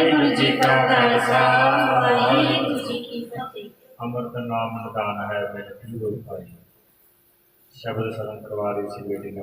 ਵਾਹਿਗੁਰੂ ਜੀ ਕਾ ਖਾਲਸਾ, ਵਾਹਿਗੁਰੂ ਜੀ ਕੀ ਫਤਿਹ। ਅੰਮ੍ਰਿਤ ਨਾਮ ਨਿਦਾਨ ਹੈ ਮੇਰੇ ਪੀਰੋ ਭਾਈ ਸ਼ਬਦ ਸਰਣ ਕਰਵਾ ਰਹੀ ਸੀ ਬੇਟੀ ਨੇ।